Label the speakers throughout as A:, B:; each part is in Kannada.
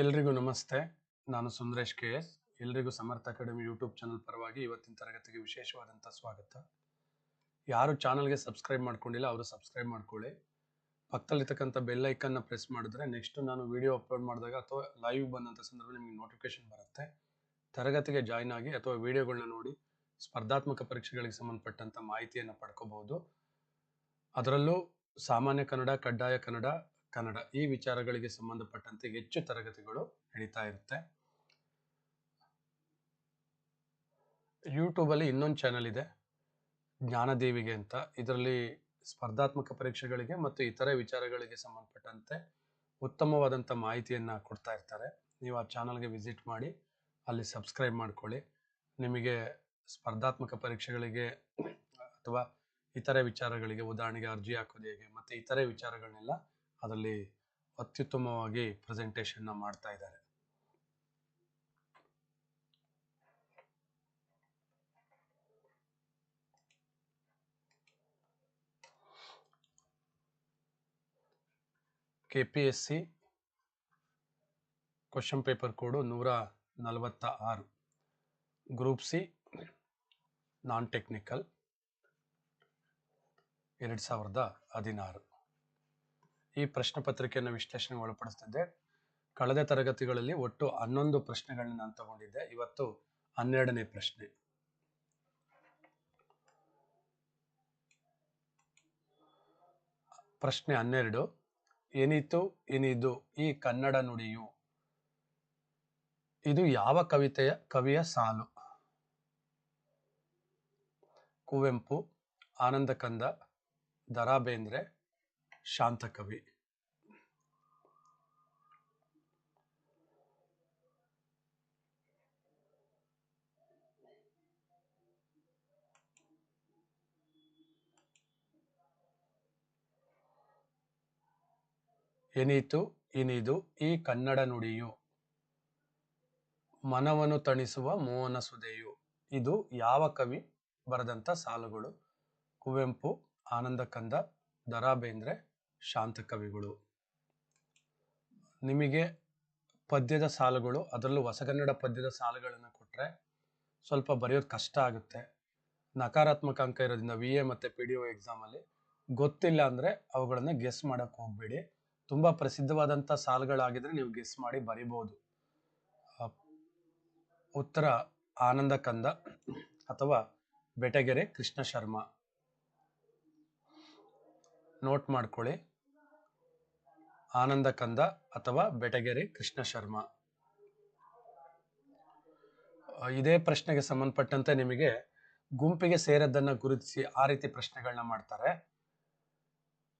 A: ಎಲ್ರಿಗೂ ನಮಸ್ತೆ. ನಾನು ಸುಂದರೇಶ್ ಕೆ ಎಸ್. ಎಲ್ರಿಗೂ ಸಮರ್ಥ ಅಕಾಡೆಮಿ ಯೂಟ್ಯೂಬ್ ಚಾನಲ್ ಪರವಾಗಿ ಇವತ್ತಿನ ತರಗತಿಗೆ ವಿಶೇಷವಾದಂಥ ಸ್ವಾಗತ. ಯಾರು ಚಾನಲ್ಗೆ ಸಬ್ಸ್ಕ್ರೈಬ್ ಮಾಡ್ಕೊಂಡಿಲ್ಲ ಅವರು ಸಬ್ಸ್ಕ್ರೈಬ್ ಮಾಡ್ಕೊಳ್ಳಿ. ಪಕ್ಕದಲ್ಲಿರ್ತಕ್ಕಂಥ ಬೆಲ್ ಐಕನ್ನ ಪ್ರೆಸ್ ಮಾಡಿದ್ರೆ ನೆಕ್ಸ್ಟ್ ನಾನು ವಿಡಿಯೋ ಅಪ್ಲೋಡ್ ಮಾಡಿದಾಗ ಅಥವಾ ಲೈವ್ ಬಂದಂಥ ಸಂದರ್ಭದಲ್ಲಿ ನಿಮಗೆ ನೋಟಿಫಿಕೇಶನ್ ಬರುತ್ತೆ. ತರಗತಿಗೆ ಜಾಯ್ನ್ ಆಗಿ ಅಥವಾ ವಿಡಿಯೋಗಳನ್ನ ನೋಡಿ ಸ್ಪರ್ಧಾತ್ಮಕ ಪರೀಕ್ಷೆಗಳಿಗೆ ಸಂಬಂಧಪಟ್ಟಂಥ ಮಾಹಿತಿಯನ್ನು ಪಡ್ಕೋಬಹುದು ಅದರಲ್ಲೂ ಸಾಮಾನ್ಯ ಕನ್ನಡ, ಕಡ್ಡಾಯ ಕನ್ನಡ ಕನ್ನಡ ಈ ವಿಚಾರಗಳಿಗೆ ಸಂಬಂಧಪಟ್ಟಂತೆ ಹೆಚ್ಚು ತರಗತಿಗಳು ನಡೀತಾ ಇರುತ್ತೆ. ಯೂಟ್ಯೂಬಲ್ಲಿ ಇನ್ನೊಂದು ಚಾನಲ್ ಇದೆ, ಜ್ಞಾನದೇವಿಗೆ ಅಂತ. ಇದರಲ್ಲಿ ಸ್ಪರ್ಧಾತ್ಮಕ ಪರೀಕ್ಷೆಗಳಿಗೆ ಮತ್ತು ಇತರೆ ವಿಚಾರಗಳಿಗೆ ಸಂಬಂಧಪಟ್ಟಂತೆ ಉತ್ತಮವಾದಂಥ ಮಾಹಿತಿಯನ್ನು ಕೊಡ್ತಾ ಇರ್ತಾರೆ. ನೀವು ಆ ಚಾನಲ್ಗೆ ವಿಸಿಟ್ ಮಾಡಿ, ಅಲ್ಲಿ ಸಬ್ಸ್ಕ್ರೈಬ್ ಮಾಡ್ಕೊಳ್ಳಿ. ನಿಮಗೆ ಸ್ಪರ್ಧಾತ್ಮಕ ಪರೀಕ್ಷೆಗಳಿಗೆ ಅಥವಾ ಇತರೆ ವಿಚಾರಗಳಿಗೆ ಉದಾಹರಣೆಗೆ ಅರ್ಜಿ ಹಾಕೋದು ಹೇಗೆ, ಮತ್ತು ಇತರೆ ವಿಚಾರಗಳನ್ನೆಲ್ಲ ಅದರಲ್ಲಿ ಅತ್ಯುತ್ತಮವಾಗಿ ಪ್ರೆಸೆಂಟೇಷನ್ನ ಮಾಡ್ತಾ ಇದ್ದಾರೆ. K P S C question paper code ನೂರ ನಲವತ್ತ ಆರು ಗ್ರೂಪ್ ಸಿ ನಾನ್ ಟೆಕ್ನಿಕಲ್ ಎರಡು ಸಾವಿರದ ಹದಿನಾರು. ಈ ಪ್ರಶ್ನೆ ಪತ್ರಿಕೆಯನ್ನು ವಿಶ್ಲೇಷಣೆಗೆ ಒಳಪಡಿಸ್ತಿದ್ದೆ. ಕಳೆದ ತರಗತಿಗಳಲ್ಲಿ ಒಟ್ಟು ಹನ್ನೊಂದು ಪ್ರಶ್ನೆಗಳನ್ನ ನಾನು ತಗೊಂಡಿದ್ದೆ. ಇವತ್ತು ಹನ್ನೆರಡನೇ ಪ್ರಶ್ನೆ. ಪ್ರಶ್ನೆ ಹನ್ನೆರಡು. ಏನಿತ್ತು, ಏನಿದು, ಈ ಕನ್ನಡ ನುಡಿಯು. ಇದು ಯಾವ ಕವಿತೆಯ, ಕವಿಯ ಸಾಲು? ಕುವೆಂಪು ಆನಂದ ಕಂದ ಶಾಂತಕವಿ. ಎನೀತು, ಇನಿದು, ಈ ಕನ್ನಡ ನುಡಿಯು. ಮನವನ್ನು ತಣಿಸುವ ಮೋಹನ ಸುದೆಯು. ಇದು ಯಾವ ಕವಿ ಬರೆದಂಥ ಸಾಲುಗಳು? ಕುವೆಂಪು ಆನಂದ ಕಂದ ದರಾ ಬೇಂದ್ರೆ ಶಾಂತ ಕವಿಗಳು. ನಿಮಗೆ ಪದ್ಯದ ಸಾಲುಗಳು, ಅದರಲ್ಲೂ ಹೊಸಗನ್ನಡ ಪದ್ಯದ ಸಾಲುಗಳನ್ನು ಕೊಟ್ಟರೆ ಸ್ವಲ್ಪ ಬರೆಯೋದು ಕಷ್ಟ ಆಗುತ್ತೆ. ನಕಾರಾತ್ಮಕ ಅಂಕ ಇರೋದ್ರಿಂದ ವಿ ಎ ಮತ್ತು ಪಿ ಡಿ ಒ ಎಕ್ಸಾಮಲ್ಲಿ ಗೊತ್ತಿಲ್ಲ ಅಂದರೆ ಅವುಗಳನ್ನು ಗೆಸ್ ಮಾಡೋಕ್ಕೆ ಹೋಗಬೇಡಿ. ತುಂಬ ಪ್ರಸಿದ್ಧವಾದಂಥ ಸಾಲುಗಳಾಗಿದ್ರೆ ನೀವು ಗೆಸ್ ಮಾಡಿ ಬರಿಬೋದು. ಉತ್ತರ ಆನಂದ ಕಂದ ಅಥವಾ ಬೆಟಗೆರೆ ಕೃಷ್ಣ ಶರ್ಮಾ. ನೋಟ್ ಮಾಡ್ಕೊಳ್ಳಿ. ಆನಂದ ಕಂದ ಅಥವಾ ಬೆಟಗೆರೆ ಕೃಷ್ಣ ಶರ್ಮಾ? ಇದೇ ಪ್ರಶ್ನೆಗೆ ಸಂಬಂಧಪಟ್ಟಂತೆ ನಿಮಗೆ ಗುಂಪಿಗೆ ಸೇರದ್ದನ್ನ ಗುರುತಿಸಿ ಆ ರೀತಿ ಪ್ರಶ್ನೆಗಳನ್ನ ಮಾಡ್ತಾರೆ.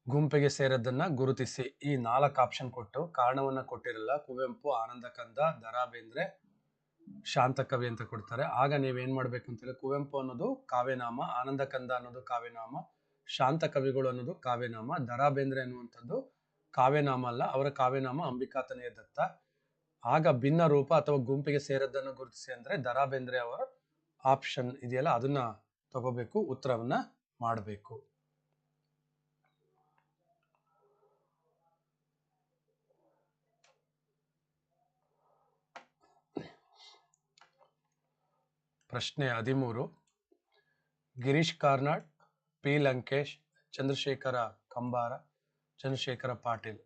A: ಗುಂಪಿಗೆ ಸೇರದ್ದನ್ನ ಗುರುತಿಸಿ ಈ ನಾಲ್ಕು ಆಪ್ಷನ್ ಕೊಟ್ಟು ಕಾರಣವನ್ನ ಕೊಟ್ಟಿರಲ್ಲ, ಕುವೆಂಪು, ಆನಂದ ಕಂದ ದರಾ ಬೇಂದ್ರೆ ಶಾಂತಕವಿ ಅಂತ ಕೊಡ್ತಾರೆ. ಆಗ ನೀವೇನ್ ಮಾಡ್ಬೇಕು ಅಂತೇಳಿ, ಕುವೆಂಪು ಅನ್ನೋದು ಕಾವ್ಯನಾಮ, ಆನಂದ ಕಂದ ಅನ್ನೋದು ಕಾವ್ಯನಾಮ ಶಾಂತ ಕವಿಗಳು ಅನ್ನೋದು ಕಾವ್ಯನಾಮ ದರಾ ಬೇಂದ್ರೆ ಅನ್ನುವಂಥದ್ದು ಕಾವ್ಯನಾಮ ಅಲ್ಲ, ಅವರ ಕಾವ್ಯನಾಮ ಅಂಬಿಕಾತನೆಯ ದತ್ತ. ಆಗ ಭಿನ್ನ ರೂಪ ಅಥವಾ ಗುಂಪಿಗೆ ಸೇರದ್ದನ್ನು ಗುರುತಿಸಿ ಅಂದ್ರೆ ದರಾ ಬೇಂದ್ರೆ ಅವರ ಆಪ್ಷನ್ ಇದೆಯಲ್ಲ, ಅದನ್ನ ತಗೋಬೇಕು, ಉತ್ತರವನ್ನ ಮಾಡಬೇಕು. ಪ್ರಶ್ನೆ ಹದಿಮೂರು. ಗಿರೀಶ್ ಕಾರ್ನಾಡ್, ಪಿ ಲಂಕೇಶ್, ಚಂದ್ರಶೇಖರ ಕಂಬಾರ. ಚಂದ್ರಶೇಖರ ಪಾಟೀಲ್,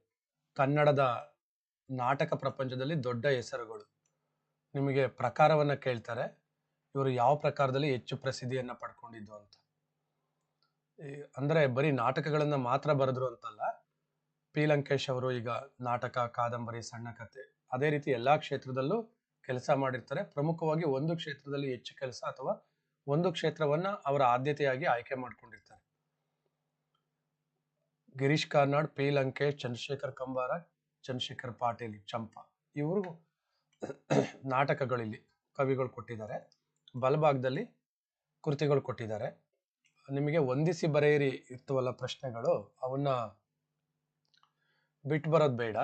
A: ಕನ್ನಡದ ನಾಟಕ ಪ್ರಪಂಚದಲ್ಲಿ ದೊಡ್ಡ ಹೆಸರುಗಳು. ನಿಮಗೆ ಪ್ರಕಾರವನ್ನ ಕೇಳ್ತಾರೆ, ಇವರು ಯಾವ ಪ್ರಕಾರದಲ್ಲಿ ಹೆಚ್ಚು ಪ್ರಸಿದ್ಧಿಯನ್ನ ಪಡ್ಕೊಂಡಿದ್ದು ಅಂತ. ಅಂದರೆ ಬರೀ ನಾಟಕಗಳನ್ನ ಮಾತ್ರ ಬರೆದ್ರು ಅಂತಲ್ಲ, ಪಿ. ಲಂಕೇಶ್ ಅವರು ಈಗ ನಾಟಕ, ಕಾದಂಬರಿ, ಸಣ್ಣ ಕತೆ ಅದೇ ರೀತಿ ಎಲ್ಲಾ ಕ್ಷೇತ್ರದಲ್ಲೂ ಕೆಲಸ ಮಾಡಿರ್ತಾರೆ. ಪ್ರಮುಖವಾಗಿ ಒಂದು ಕ್ಷೇತ್ರದಲ್ಲಿ ಹೆಚ್ಚು ಕೆಲಸ ಅಥವಾ ಒಂದು ಕ್ಷೇತ್ರವನ್ನ ಅವರ ಆದ್ಯತೆಯಾಗಿ ಆಯ್ಕೆ ಮಾಡ್ಕೊಂಡಿರ್ತಾರೆ. ಗಿರೀಶ್ ಕಾರ್ನಾಡ್, ಪಿ. ಲಂಕೇಶ್, ಚಂದ್ರಶೇಖರ್ ಕಂಬಾರ, ಚಂದ್ರಶೇಖರ್ ಪಾಟೀಲ್, ಚಂಪಾ. ಇವರು ನಾಟಕಗಳಲ್ಲಿ ಕವಿಗಳು ಕೊಟ್ಟಿದ್ದಾರೆ. ಬಲಭಾಗದಲ್ಲಿ ಕೃತಿಗಳು ಕೊಟ್ಟಿದ್ದಾರೆ. ನಿಮಗೆ ಹೊಂದಿಸಿ ಬರೆಯಿರಿ ಇರ್ತವಲ್ಲ ಪ್ರಶ್ನೆಗಳು, ಅವನ್ನ ಬಿಟ್ಟು ಬರೋದು ಬೇಡ.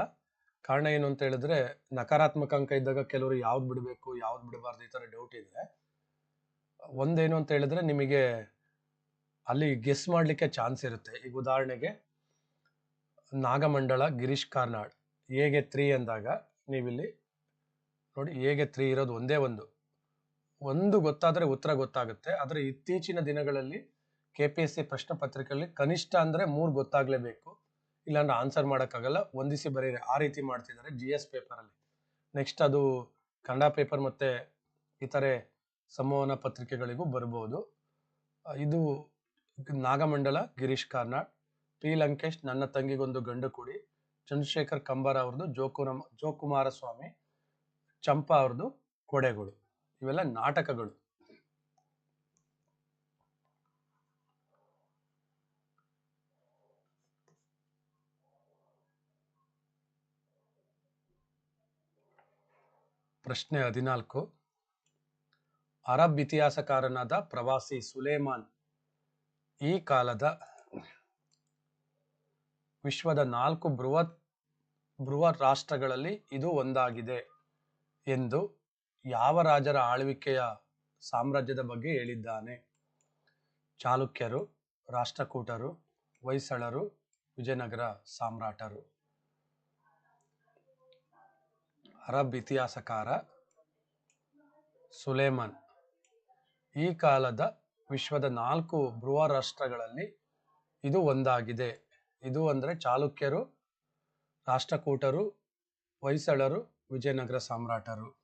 A: ಕಾರಣ ಏನು ಅಂತ ಹೇಳಿದ್ರೆ, ನಕಾರಾತ್ಮಕ ಅಂಕ ಇದ್ದಾಗ ಕೆಲವರು ಯಾವ್ದು ಬಿಡಬೇಕು, ಯಾವ್ದು ಬಿಡಬಾರ್ದು ಈ ತರ ಡೌಟ್ ಇದೆ ಒಂದೇನು ಅಂತ ಹೇಳಿದ್ರೆ ನಿಮಗೆ ಅಲ್ಲಿ ಗೆಸ್ ಮಾಡ್ಲಿಕ್ಕೆ ಚಾನ್ಸ್ ಇರುತ್ತೆ. ಈಗ ಉದಾಹರಣೆಗೆ ನಾಗಮಂಡಲ ಗಿರೀಶ್ ಕಾರ್ನಾಡ್. ಎಗೆ ತ್ರೀ ಅಂದಾಗ ನೀವಿಲ್ಲಿ ನೋಡಿ ಎಗೆ ತ್ರೀ ಇರೋದು ಒಂದೇ ಒಂದು. ಒಂದು ಗೊತ್ತಾದರೆ ಉತ್ತರ ಗೊತ್ತಾಗುತ್ತೆ. ಆದರೆ ಇತ್ತೀಚಿನ ದಿನಗಳಲ್ಲಿ ಕೆ ಪಿ ಎಸ್ ಸಿ ಪ್ರಶ್ನೆ ಪತ್ರಿಕೆಯಲ್ಲಿ ಕನಿಷ್ಠ ಅಂದರೆ ಮೂರು ಗೊತ್ತಾಗಲೇಬೇಕು. ಇಲ್ಲಾಂದ್ರೆ ಆನ್ಸರ್ ಮಾಡೋಕ್ಕಾಗಲ್ಲ. ಹೊಂದಿಸಿ ಬರೀರಿ. ಆ ರೀತಿ ಮಾಡ್ತಿದ್ದಾರೆ ಜಿ ಎಸ್ ಪೇಪರಲ್ಲಿ ನೆಕ್ಸ್ಟ್ ಅದು ಕನ್ನಡ ಪೇಪರ್ ಮತ್ತು ಇತರೆ ಸಂವಹನ ಪತ್ರಿಕೆಗಳಿಗೂ ಬರ್ಬೋದು. ಇದು ನಾಗಮಂಡಲ ಗಿರೀಶ್ ಕಾರ್ನಾಡ್. ಪಿ. ಲಂಕೇಶ್, ನನ್ನ ತಂಗಿಗೊಂದು ಗಂಡು ಕುಡಿ, ಚಂದ್ರಶೇಖರ್ ಕಂಬಾರ ಅವ್ರದ್ದು ಜೋಕುರಮ ಜೋಕುಮಾರ ಸ್ವಾಮಿ ಚಂಪಾ ಅವ್ರದ್ದು ಕೊಡೆಗಳು. ಇವೆಲ್ಲ ನಾಟಕಗಳು. ಪ್ರಶ್ನೆ ಹದಿನಾಲ್ಕು. ಅರಬ್ ಇತಿಹಾಸಕಾರನಾದ ಪ್ರವಾಸಿ ಸುಲೇಮಾನ್ ಈ ಕಾಲದ ವಿಶ್ವದ ನಾಲ್ಕು ಬೃಹತ್ ಬೃಹತ್ ರಾಷ್ಟ್ರಗಳಲ್ಲಿ ಇದು ಒಂದಾಗಿದೆ ಎಂದು ಯಾವ ರಾಜರ ಆಳ್ವಿಕೆಯ ಸಾಮ್ರಾಜ್ಯದ ಬಗ್ಗೆ ಹೇಳಿದ್ದಾನೆ? ಚಾಲುಕ್ಯರು, ರಾಷ್ಟ್ರಕೂಟರು, ಹೊಯ್ಸಳರು, ವಿಜಯನಗರ ಸಾಮ್ರಾಟರು. ಅರಬ್ ಇತಿಹಾಸಕಾರ ಸುಲೇಮನ್ ಈ ಕಾಲದ ವಿಶ್ವದ ನಾಲ್ಕು ಬೃಹ ರಾಷ್ಟ್ರಗಳಲ್ಲಿ ಇದು ಒಂದಾಗಿದೆ. ಇದು ಅಂದರೆ ಚಾಲುಕ್ಯರು ರಾಷ್ಟ್ರಕೂಟರು ಹೊಯ್ಸಳರು ವಿಜಯನಗರ ಸಾಮ್ರಾಟರು.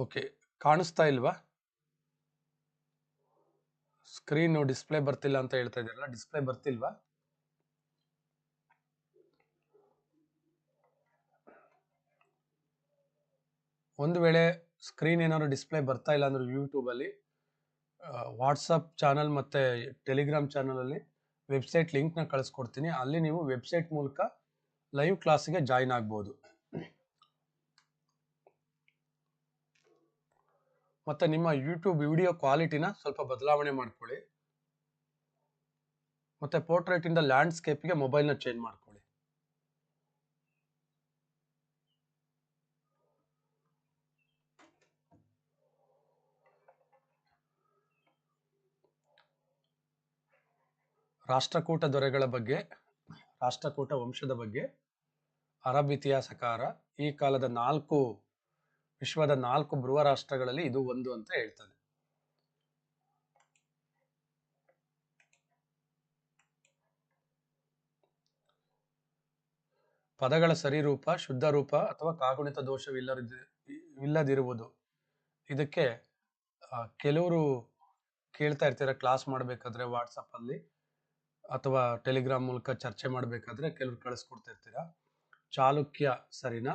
A: ಓಕೆ, ಕಾಣಿಸ್ತಾ ಇಲ್ವಾ? ಸ್ಕ್ರೀನು ಡಿಸ್ಪ್ಲೇ ಬರ್ತಿಲ್ಲ ಅಂತ ಹೇಳ್ತಾ ಇದ್ದೀರಲ್ಲ, ಡಿಸ್ಪ್ಲೇ ಬರ್ತಿಲ್ವಾ? ಒಂದು ವೇಳೆ ಸ್ಕ್ರೀನ್ ಏನಾದ್ರು ಡಿಸ್ಪ್ಲೇ ಬರ್ತಾ ಇಲ್ಲ ಅಂದ್ರೆ ಯೂಟ್ಯೂಬಲ್ಲಿ ವಾಟ್ಸಪ್ ಚಾನಲ್ ಮತ್ತು ಟೆಲಿಗ್ರಾಮ್ ಚಾನಲಲ್ಲಿ ವೆಬ್ಸೈಟ್ ಲಿಂಕ್ನ ಕಳಿಸ್ಕೊಡ್ತೀನಿ. ಅಲ್ಲಿ ನೀವು ವೆಬ್ಸೈಟ್ ಮೂಲಕ ಲೈವ್ ಕ್ಲಾಸಿಗೆ ಜಾಯಿನ್ ಆಗ್ಬೋದು. ಮತ್ತು ನಿಮ್ಮ ಯೂಟ್ಯೂಬ್ ವಿಡಿಯೋ ಕ್ವಾಲಿಟಿನ ಸ್ವಲ್ಪ ಬದಲಾವಣೆ ಮಾಡ್ಕೊಳ್ಳಿ. ಮತ್ತು ಪೋರ್ಟ್ರೇಟಿಂದ ಲ್ಯಾಂಡ್ಸ್ಕೇಪ್ಗೆ ಮೊಬೈಲ್ನ ಚೇಂಜ್ ಮಾಡ್ಕೊಳ್ಳಿ. ರಾಷ್ಟ್ರಕೂಟ ದೊರೆಗಳ ಬಗ್ಗೆ, ರಾಷ್ಟ್ರಕೂಟ ವಂಶದ ಬಗ್ಗೆ, ಅರಬ್ ಇತಿಹಾಸಕಾರ ಈ ಕಾಲದ ನಾಲ್ಕು ವಿಶ್ವದ ನಾಲ್ಕು ಬೃಹ ರಾಷ್ಟ್ರಗಳಲ್ಲಿ ಇದು ಒಂದು ಅಂತ ಹೇಳ್ತದೆ. ಪದಗಳ ಸರಿರೂಪ, ಶುದ್ಧ ರೂಪ ಅಥವಾ ಕಾಗುಣಿತ ದೋಷವಿಲ್ಲದಿರುವುದು ಇಲ್ಲದಿರುವುದು. ಇದಕ್ಕೆ ಕೆಲವರು ಕೇಳ್ತಾ ಇರ್ತೀರ, ಕ್ಲಾಸ್ ಮಾಡಬೇಕಾದ್ರೆ ವಾಟ್ಸಪ್ಪಲ್ಲಿ ಅಥವಾ ಟೆಲಿಗ್ರಾಮ್ ಮೂಲಕ ಚರ್ಚೆ ಮಾಡಬೇಕಾದ್ರೆ ಕೆಲವ್ರು ಕಳಿಸ್ಕೊಡ್ತಿರ್ತೀರ ಚಾಲುಕ್ಯ ಸರಿನಾ?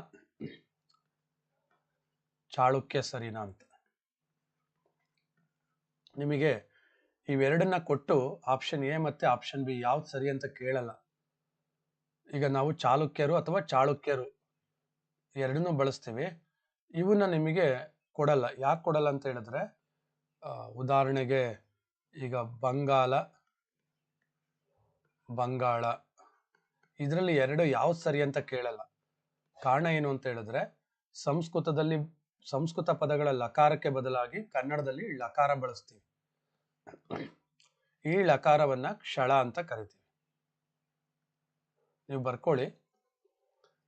A: ಚಾಳುಕ್ಯ ಸರಿನಾ ಅಂತ. ನಿಮಗೆ ಇವೆರಡನ್ನ ಕೊಟ್ಟು ಆಪ್ಷನ್ ಎ ಮತ್ತೆ ಆಪ್ಷನ್ ಬಿ ಯಾವ್ದು ಸರಿ ಅಂತ ಕೇಳಲ್ಲ. ಈಗ ನಾವು ಚಾಲುಕ್ಯರು ಅಥವಾ ಚಾಳುಕ್ಯರು ಎರಡನ್ನೂ ಬಳಸ್ತೀವಿ. ಇವನ್ನ ನಿಮಗೆ ಕೊಡಲ್ಲ. ಯಾಕೆ ಕೊಡಲ್ಲ ಅಂತ ಹೇಳಿದ್ರೆ ಉದಾಹರಣೆಗೆ ಈಗ ಬಂಗಾಲ ಬಂಗಾಳ, ಇದರಲ್ಲಿ ಎರಡು ಯಾವ್ದು ಸರಿ ಅಂತ ಕೇಳಲ್ಲ. ಕಾರಣ ಏನು ಅಂತ ಹೇಳಿದ್ರೆ, ಸಂಸ್ಕೃತದಲ್ಲಿ ಸಂಸ್ಕೃತ ಪದಗಳ ಲಕಾರಕ್ಕೆ ಬದಲಾಗಿ ಕನ್ನಡದಲ್ಲಿ ಲಕಾರ ಬಳಸ್ತೀವಿ. ಈ ಲಕಾರವನ್ನ ಕ್ಷಳ ಅಂತ ಕರಿತೀವಿ. ನೀವು ಬರ್ಕೊಳ್ಳಿ.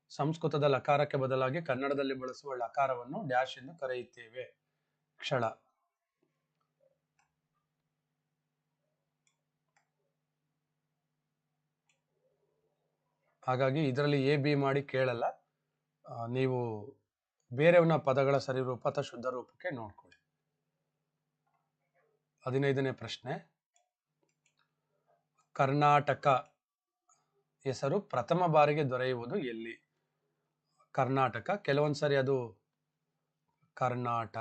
A: ಸಂಸ್ಕೃತದ ಲಕಾರಕ್ಕೆ ಬದಲಾಗಿ ಕನ್ನಡದಲ್ಲಿ ಬಳಸುವ ಲಕಾರವನ್ನು ಡ್ಯಾಶ್ ಎಂದು ಕರೆಯುತ್ತೇವೆ. ಕ್ಷಳ. ಹಾಗಾಗಿ ಇದರಲ್ಲಿ ಎ ಬಿ ಮಾಡಿ ಕೇಳಲ್ಲ. ನೀವು ಬೇರೆಯವನ್ನ ಪದಗಳ ಸರಿರೂಪ ಅಥವಾ ಶುದ್ಧ ರೂಪಕ್ಕೆ ನೋಡ್ಕೊಳ್ಳಿ. ಹದಿನೈದನೇ ಪ್ರಶ್ನೆ. ಕರ್ನಾಟಕ ಹೆಸರು ಪ್ರಥಮ ಬಾರಿಗೆ ದೊರೆಯುವುದು ಎಲ್ಲಿ? ಕರ್ನಾಟಕ, ಕೆಲವೊಂದು ಸರಿ ಅದು ಕರ್ನಾಟ.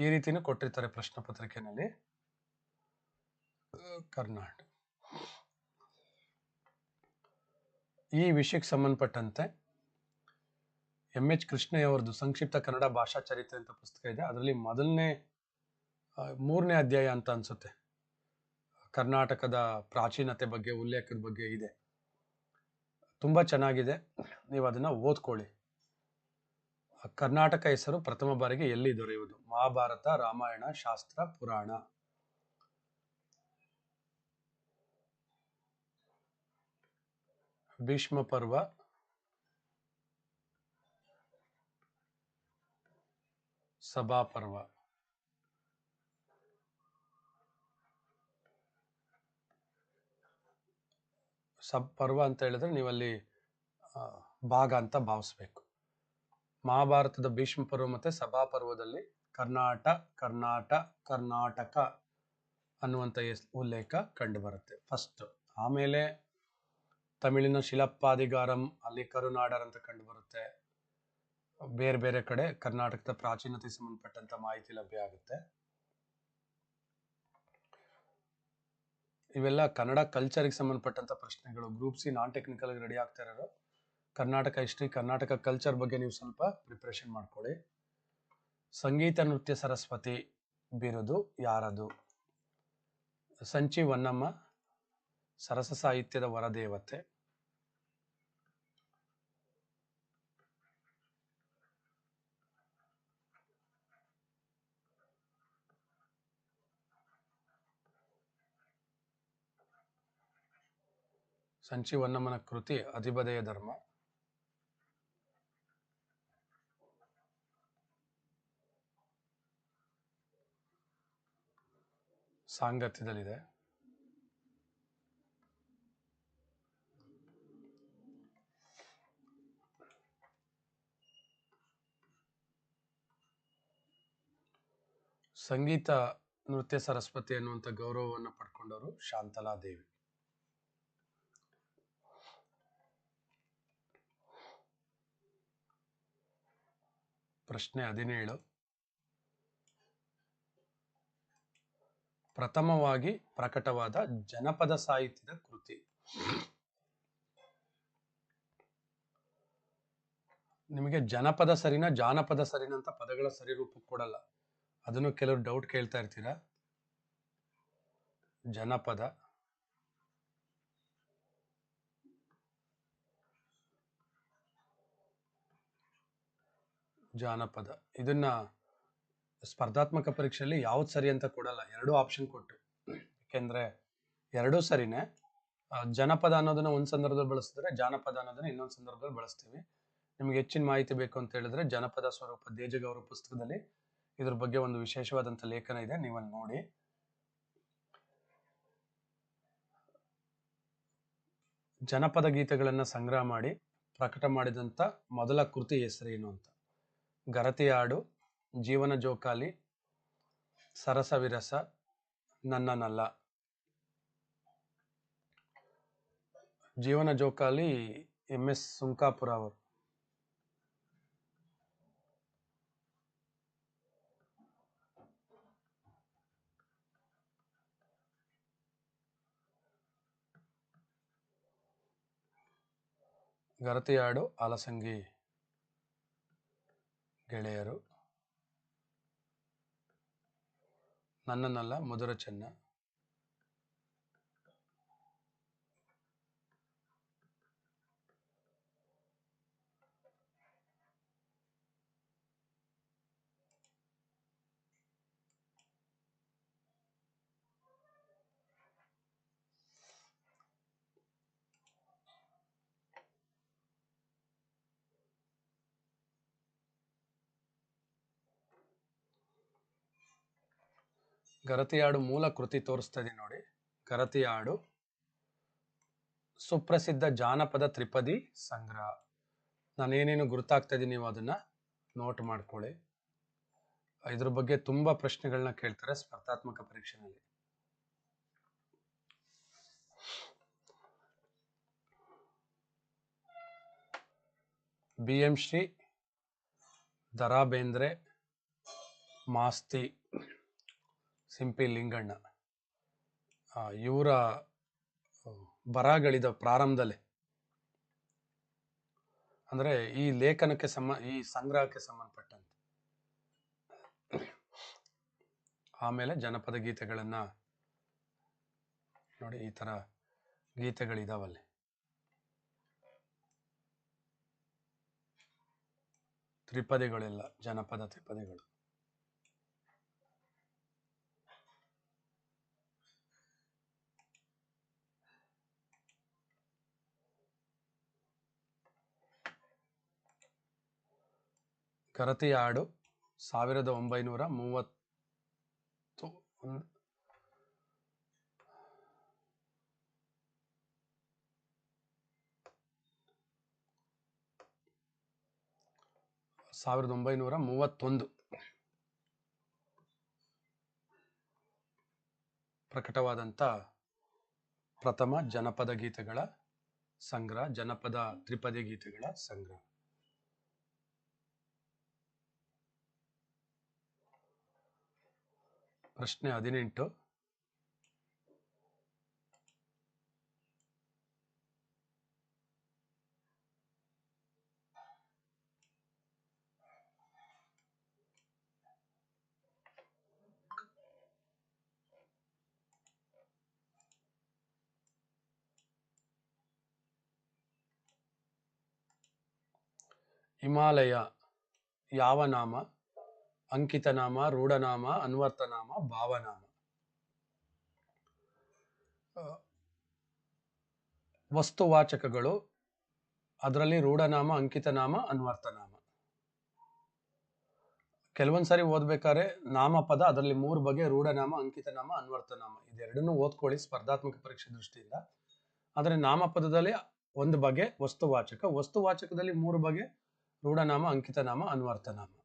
A: ಈ ರೀತಿನೂ ಕೊಟ್ಟಿರ್ತಾರೆ ಪ್ರಶ್ನೆ ಪತ್ರಿಕೆನಲ್ಲಿ. ಕರ್ನಾಟಕ. ಈ ವಿಷಯಕ್ಕೆ ಸಂಬಂಧಪಟ್ಟಂತೆ ಎಂ ಎಚ್ ಕೃಷ್ಣಯ್ಯ ಅವರದ್ದು ಸಂಕ್ಷಿಪ್ತ ಕನ್ನಡ ಭಾಷಾ ಚರಿತ್ರೆ ಅಂತ ಪುಸ್ತಕ ಇದೆ. ಅದರಲ್ಲಿ ಮೊದಲನೇ ಮೂರನೇ ಅಧ್ಯಾಯ ಅಂತ ಅನ್ಸುತ್ತೆ. ಕರ್ನಾಟಕದ ಪ್ರಾಚೀನತೆ ಬಗ್ಗೆ, ಉಲ್ಲೇಖದ ಬಗ್ಗೆ ಇದೆ. ತುಂಬಾ ಚೆನ್ನಾಗಿದೆ. ನೀವು ಅದನ್ನ ಓದ್ಕೊಳ್ಳಿ. ಕರ್ನಾಟಕ ಹೆಸರು ಪ್ರಥಮ ಬಾರಿಗೆ ಎಲ್ಲಿ ದೊರೆಯುವುದು? ಮಹಾಭಾರತ, ರಾಮಾಯಣ, ಶಾಸ್ತ್ರ, ಪುರಾಣ. ಭೀಷ್ಮ ಪರ್ವ ಸಭಾ ಪರ್ವ ಸಬ್ ಪರ್ವ ಅಂತ ಹೇಳಿದ್ರೆ ನೀವಲ್ಲಿ ಭಾಗ ಅಂತ ಭಾವಿಸ್ಬೇಕು. ಮಹಾಭಾರತದ ಭೀಷ್ಮ ಪರ್ವ ಮತ್ತೆ ಸಭಾ ಪರ್ವದಲ್ಲಿ ಕರ್ನಾಟ ಕರ್ನಾಟ, ಕರ್ನಾಟಕ ಅನ್ನುವಂಥ ಉಲ್ಲೇಖ ಕಂಡುಬರುತ್ತೆ ಫಸ್ಟ್, ಆಮೇಲೆ ತಮಿಳಿನ ಶಿಲಪ್ಪಾದಿಗಾರಂ ಅಲ್ಲಿ ಕರುನಾಡರ್ ಅಂತ ಕಂಡು ಬರುತ್ತೆ. ಬೇರೆ ಬೇರೆ ಕಡೆ ಕರ್ನಾಟಕದ ಪ್ರಾಚೀನತೆ ಸಂಬಂಧಪಟ್ಟಂತ ಮಾಹಿತಿ ಲಭ್ಯ ಆಗುತ್ತೆ. ಇವೆಲ್ಲ ಕನ್ನಡ ಕಲ್ಚರ್ಗೆ ಸಂಬಂಧಪಟ್ಟಂತ ಪ್ರಶ್ನೆಗಳು. Group C non technical ready ಆಗ್ತಾ ಇರೋರು. ಕರ್ನಾಟಕ ಹಿಸ್ಟ್ರಿ ಕರ್ನಾಟಕ ಕಲ್ಚರ್ ಬಗ್ಗೆ ನೀವು ಸ್ವಲ್ಪ ಪ್ರಿಪ್ರೇಷನ್ ಮಾಡ್ಕೊಳ್ಳಿ. ಸಂಗೀತ ನೃತ್ಯ ಸರಸ್ವತಿ ಬಿರುದು ಯಾರದು? ಸಂಚಿ ವನ್ನಮ್ಮ ಸರಸ ಸಾಹಿತ್ಯದ ವರದೇವತೆ. ಸಂಚಿ ವನ್ನಮ್ಮನ ಕೃತಿ ಅಧಿಪದಯ ಧರ್ಮ. ಸಾಂಗತ್ಯದಲ್ಲಿದೆ. ಸಂಗೀತ ನೃತ್ಯ ಸರಸ್ವತಿ ಅನ್ನುವಂಥ ಗೌರವವನ್ನು ಪಡ್ಕೊಂಡವರು ಶಾಂತಲಾದೇವಿ ಪ್ರಶ್ನೆ ಹದಿನೇಳು. ಪ್ರಥಮವಾಗಿ ಪ್ರಕಟವಾದ ಜನಪದ ಸಾಹಿತ್ಯದ ಕೃತಿ. ನಿಮಗೆ ಜನಪದ ಸರಿನ ಜಾನಪದ ಸರಿನ ಅಂತ ಪದಗಳ ಸರಿ ರೂಪ ಕೊಡಲ್ಲ. ಅದನ್ನು ಕೆಲವರು ಡೌಟ್ ಕೇಳ್ತಾ ಇರ್ತೀರಾ? ಜನಪದ. ಜಾನಪದ. ಇದನ್ನ ಸ್ಪರ್ಧಾತ್ಮಕ ಪರೀಕ್ಷೆಯಲ್ಲಿ ಯಾವ್ದು ಸರಿ ಅಂತ ಕೊಡಲ್ಲ, ಎರಡು ಆಪ್ಷನ್ ಕೊಟ್ಟು. ಯಾಕೆಂದ್ರೆ ಎರಡೂ ಸರಿನೇ. ಜನಪದ ಅನ್ನೋದನ್ನ ಒಂದ್ ಸಂದರ್ಭದಲ್ಲಿ ಬಳಸಿದ್ರೆ ಜಾನಪದ ಅನ್ನೋದನ್ನ ಇನ್ನೊಂದು ಸಂದರ್ಭದಲ್ಲಿ ಬಳಸ್ತೀವಿ. ನಿಮ್ಗೆ ಹೆಚ್ಚಿನ ಮಾಹಿತಿ ಬೇಕು ಅಂತ ಹೇಳಿದ್ರೆ ಜನಪದ ಸ್ವರೂಪ ದೇಜಗೌರ ಪುಸ್ತಕದಲ್ಲಿ ಇದ್ರ ಬಗ್ಗೆ ಒಂದು ವಿಶೇಷವಾದಂತ ಲೇಖನ ಇದೆ, ನೀವಲ್ಲಿ ನೋಡಿ. ಜನಪದ ಗೀತೆಗಳನ್ನ ಸಂಗ್ರಹ ಮಾಡಿ ಪ್ರಕಟ ಮಾಡಿದಂತ ಮೊದಲ ಕೃತಿ ಹೆಸರೇನು ಅಂತ. ಗರತಿ ಹಾಡು, ಜೀವನ ಜೋಕಾಲಿ, ಸರಸ ವಿರಸ ನನ್ನ ನಲ್ಲ ಜೀವನ ಜೋಕಾಲಿ ಎಂ ಎಸ್ ಸುಂಕಾಪುರ ಅವರು. ಗರತಿಯಾಡು ಆಲಸಂಗಿ ಗೆಳೆಯರು ನನ್ನನ್ನಲ್ಲ ಮಧುರ ಚೆನ್ನ ಗರತಿಯಾಡು ಮೂಲ ಕೃತಿ ತೋರಿಸ್ತಾ ಇದೀನಿ ನೋಡಿ. ಗರತಿಯಾಡು ಸುಪ್ರಸಿದ್ಧ ಜಾನಪದ ತ್ರಿಪದಿ ಸಂಗ್ರಹ. ನಾನೇನೇನು ಗುರುತಾಗ್ತಾ ಇದೀನಿ ನೀವು ಅದನ್ನ ನೋಟ್ ಮಾಡ್ಕೊಳ್ಳಿ. ಇದ್ರ ಬಗ್ಗೆ ತುಂಬಾ ಪ್ರಶ್ನೆಗಳನ್ನ ಕೇಳ್ತಾರೆ ಸ್ಪರ್ಧಾತ್ಮಕ ಪರೀಕ್ಷೆನಲ್ಲಿ. ಬಿ ಎಂ ಶ್ರೀ ದರಾ ಬೇಂದ್ರೆ ಮಾಸ್ತಿ. ಸಿಂಪಿ ಲಿಂಗಣ್ಣ. ಇವರ ಬರಗಳಿದ ಪ್ರಾರಂಭದಲ್ಲೇ. ಅಂದ್ರೆ ಈ ಲೇಖನಕ್ಕೆ ಸಂಬ, ಈ ಸಂಗ್ರಹಕ್ಕೆ ಸಂಬಂಧಪಟ್ಟಂತೆ. ಆಮೇಲೆ ಜನಪದ ಗೀತೆಗಳನ್ನು ನೋಡಿ ಈ ತರ ಗೀತೆಗಳಿದಾವಲ್ಲಿ. ತ್ರಿಪದಿಗಳೆಲ್ಲ, ಜನಪದ ತ್ರಿಪದಿಗಳು. ಕರತಿ ಹಾಡು ಸಾವಿರದ ಒಂಬೈನೂರ ಮೂವತ್ತು ಸಾವಿರದ ಒಂಬೈನೂರ ಮೂವತ್ತೊಂದು. ಪ್ರಕಟವಾದಂಥ ಪ್ರಥಮ ಜನಪದ ಗೀತೆಗಳ ಸಂಗ್ರಹ, ಜನಪದ ತ್ರಿಪದಿ ಗೀತೆಗಳ ಸಂಗ್ರಹ. ಪ್ರಶ್ನೆ ಹದಿನೆಂಟು ಹಿಮಾಲಯ ಯಾವ ನಾಮ ಅಂಕಿತನಾಮ, ರೂಢನಾಮ, ಅನ್ವರ್ತನಾಮ, ಭಾವನಾಮ. ವಸ್ತುವಾಚಕಗಳು, ಅದರಲ್ಲಿ ರೂಢನಾಮ, ಅಂಕಿತನಾಮ, ಅನ್ವರ್ತನಾಮ. ಕೆಲವೊಂದ್ಸರಿ ಓದ್ಬೇಕಾದ್ರೆ ನಾಮಪದ, ಅದರಲ್ಲಿ ಮೂರು ಬಗೆ, ರೂಢನಾಮ, ಅಂಕಿತನಾಮ, ಅನ್ವರ್ತನಾಮ. ಇದೆರಡನ್ನೂ ಓದ್ಕೊಳ್ಳಿ ಸ್ಪರ್ಧಾತ್ಮಕ ಪರೀಕ್ಷೆ ದೃಷ್ಟಿಯಿಂದ. ಆದರೆ ನಾಮಪದದಲ್ಲಿ ಒಂದು ಬಗೆ ವಸ್ತುವಾಚಕ, ವಸ್ತುವಾಚಕದಲ್ಲಿ ಮೂರು ಬಗೆ, ರೂಢನಾಮ, ಅಂಕಿತನಾಮ, ಅನ್ವರ್ತನಾಮ.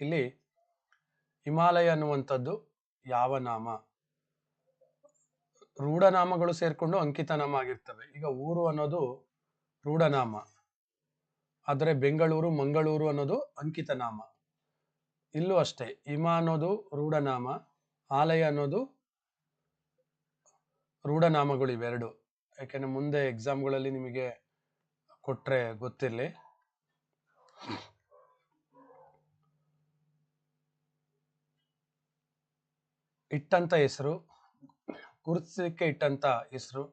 A: ಇಲ್ಲಿ ಹಿಮಾಲಯ ಅನ್ನುವಂಥದ್ದು ಯಾವ ನಾಮ? ರೂಢನಾಮಗಳು ಸೇರಿಕೊಂಡು ಅಂಕಿತನಾಮ ಆಗಿರ್ತವೆ. ಈಗ ಊರು ಅನ್ನೋದು ರೂಢನಾಮ. ಆದರೆ ಬೆಂಗಳೂರು, ಮಂಗಳೂರು ಅನ್ನೋದು ಅಂಕಿತನಾಮ. ಇಲ್ಲೂ ಅಷ್ಟೇ, ಹಿಮ ಅನ್ನೋದು ರೂಢನಾಮ, ಆಲಯ ಅನ್ನೋದು ರೂಢನಾಮಗಳು ಇವೆರಡು ಯಾಕೆಂದ್ರೆ ಮುಂದೆ ಎಕ್ಸಾಮ್ಗಳಲ್ಲಿ ನಿಮಗೆ ಕೊಟ್ಟರೆ ಗೊತ್ತಿರಲಿ. ಇಟ್ಟಂತ ಹೆಸರು, ಗುರುತಿಸಲಿಕ್ಕೆ ಇಟ್ಟಂತ ಹೆಸರು,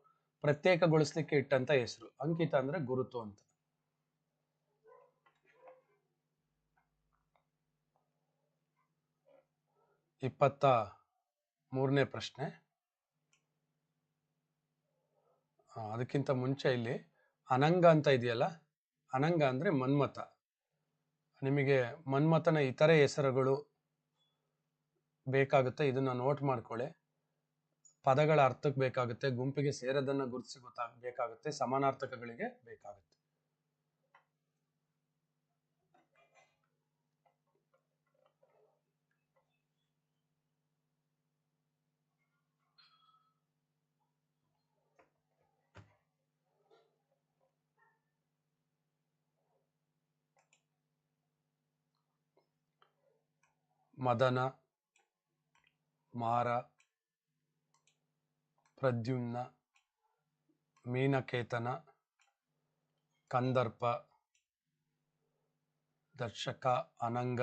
A: ಪ್ರತ್ಯೇಕಗೊಳಿಸ್ಲಿಕ್ಕೆ ಇಟ್ಟಂತ ಹೆಸರು, ಅಂಕಿತ ಅಂದ್ರೆ ಗುರುತು ಅಂತ. ಇಪ್ಪತ್ತ ಮೂರನೇ ಪ್ರಶ್ನೆ. ಅದಕ್ಕಿಂತ ಮುಂಚೆ ಇಲ್ಲಿ ಅನಂಗ ಅಂತ ಇದೆಯಲ್ಲ? ಅನಂಗ ಅಂದ್ರೆ ಮನ್ಮಥ. ನಿಮಗೆ ಮನ್ಮಥನ ಇತರೆ ಹೆಸರುಗಳು ಬೇಕಾಗುತ್ತೆ, ಇದನ್ನು ನೋಟ್ ಮಾಡ್ಕೊಳ್ಳಿ. ಪದಗಳ ಅರ್ಥಕ್ಕೆ ಬೇಕಾಗುತ್ತೆ, ಗುಂಪಿಗೆ ಸೇರೋದನ್ನು ಗುರುತಿಸಿ ಗೊತ್ತಾಗ ಬೇಕಾಗುತ್ತೆ, ಸಮಾನಾರ್ಥಕಗಳಿಗೆ ಬೇಕಾಗುತ್ತೆ. ಮದನ మార ప్రద్యుమ్న మీనకేతన కందర్ప దర్శక అనంగ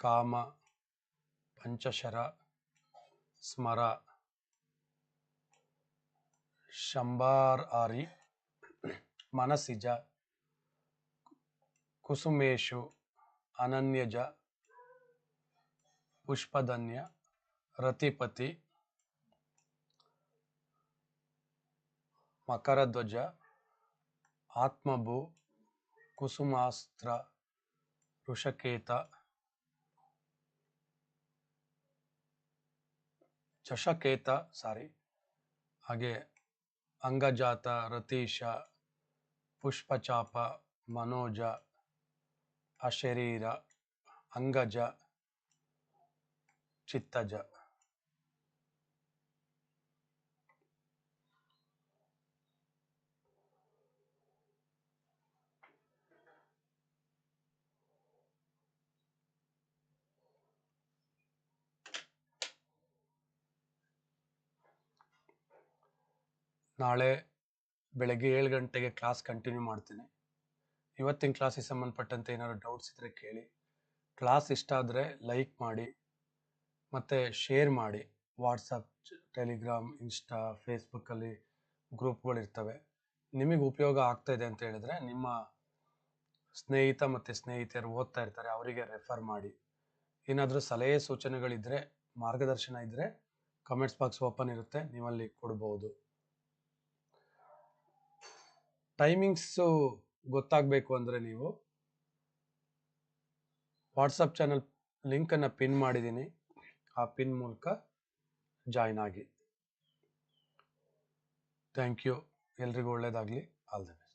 A: కామ పంచశర స్మర శంబార్ ఆరి మనసిజ కుసుమేషు అనన్యజ పుష్పధన్య ರತಿಪತಿ, ಮಕರಧ್ವಜ, ಆತ್ಮಭೂ, ಕುಸುಮಾಸ್ತ್ರ, ಋಷಕೇತ ಚಷಕೇತ ಸಾರಿ, ಹಾಗೆ ಅಂಗಜಾತ, ರತೀಶ, ಪುಷ್ಪಚಾಪ, ಮನೋಜ, ಅಶರೀರ, ಅಂಗಜ, ಚಿತ್ತಜ. ನಾಳೆ ಬೆಳಗ್ಗೆ ಏಳು ಗಂಟೆಗೆ ಕ್ಲಾಸ್ ಕಂಟಿನ್ಯೂ ಮಾಡ್ತೀನಿ. ಇವತ್ತಿನ ಕ್ಲಾಸಿಗೆ ಸಂಬಂಧಪಟ್ಟಂತೆ ಏನಾದ್ರು ಡೌಟ್ಸ್ ಇದ್ದರೆ ಕೇಳಿ. ಕ್ಲಾಸ್ ಇಷ್ಟ ಆದರೆ ಲೈಕ್ ಮಾಡಿ, ಮತ್ತು ಶೇರ್ ಮಾಡಿ. ವಾಟ್ಸಪ್, ಟೆಲಿಗ್ರಾಮ್, ಇನ್ಸ್ಟಾ, ಫೇಸ್ಬುಕ್ಕಲ್ಲಿ ಗ್ರೂಪ್ಗಳಿರ್ತವೆ ನಿಮಗೆ ಉಪಯೋಗ ಆಗ್ತಾ ಇದೆ ಅಂತ ಹೇಳಿದ್ರೆ ನಿಮ್ಮ ಸ್ನೇಹಿತ ಮತ್ತು ಸ್ನೇಹಿತರು ಓದ್ತಾ ಇರ್ತಾರೆ, ಅವರಿಗೆ ರೆಫರ್ ಮಾಡಿ. ಏನಾದರೂ ಸಲಹೆ ಸೂಚನೆಗಳಿದ್ದರೆ ಮಾರ್ಗದರ್ಶನ ಇದ್ದರೆ ಕಮೆಂಟ್ಸ್ ಬಾಕ್ಸ್ ಓಪನ್ ಇರುತ್ತೆ ನೀವಲ್ಲಿ ಕೊಡ್ಬೋದು. ಟೈಮಿಂಗ್ಸು ಗೊತ್ತಾಗಬೇಕು ಅಂದರೆ ನೀವು ವಾಟ್ಸಪ್ ಚಾನಲ್ ಲಿಂಕನ್ನು ಪಿನ್ ಮಾಡಿದ್ದೀನಿ. ಆ ಪಿನ್ ಮೂಲಕ ಜಾಯ್ನ್ ಆಗಿ. Thank you. ಎಲ್ರಿಗೂ ಒಳ್ಳೆಯದಾಗಲಿ ಆಲ್ ದ ಬೆಸ್ಟ್.